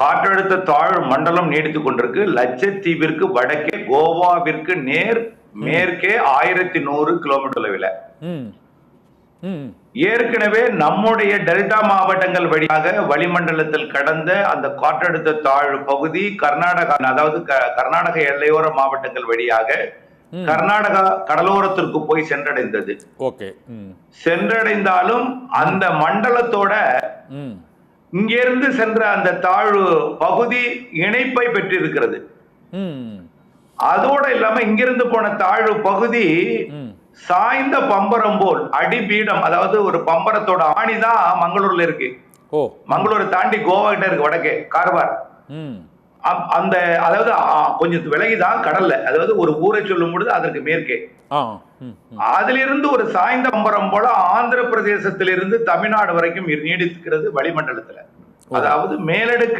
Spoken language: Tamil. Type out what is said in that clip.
காற்றழுத்த தாழ்வு மண்டலம் நீடித்துக் கொண்டிருக்கு. லட்சத்தீவிற்கு வடக்கே கோவாவிற்கு நேர் மேற்கே ஆயிரத்தி நூறு கிலோமீட்டர் ம். ஏற்கனவே நம்முடைய டெல்டா மாவட்டங்கள் வழியாக வளிமண்டலத்தில் கடந்த அந்த காற்றழுத்த தாழ்வு பகுதி கர்நாடகா அதாவது கர்நாடக எல்லையோர மாவட்டங்கள் வழியாக. கர்நாடகா கடலோரத்திற்கு போய் சென்றடைந்தது. சென்றடைந்தாலும் அந்த மண்டலத்தோட இங்கிருந்து சென்ற அந்த தாழ்வு பகுதி இணைப்பை பெற்றிருக்கிறது. அதோட இல்லாம இங்கிருந்து போன தாழ்வு பகுதி சாய்ந்த பம்பரம் போல் அடிபீடம் அதாவது ஒரு பம்பரத்தோட ஆணிதான் மங்களூர்ல இருக்கு. ஓ. மங்களூரை தாண்டி கோவா கிட்ட இருக்கு வடக்கே கார்வார். அந்த அதாவது கொஞ்சம் விலகிதான் கடல்ல. அதாவது ஒரு ஊரை சொல்லும் பொழுது அதற்கு மேற்கே. அதிலிருந்து ஒரு சாய்ந்த பம்பரம் போல ஆந்திர பிரதேசத்திலிருந்து தமிழ்நாடு வரைக்கும் நீடிக்கிறது வளிமண்டலத்துல. அதாவது மேலடுக்கு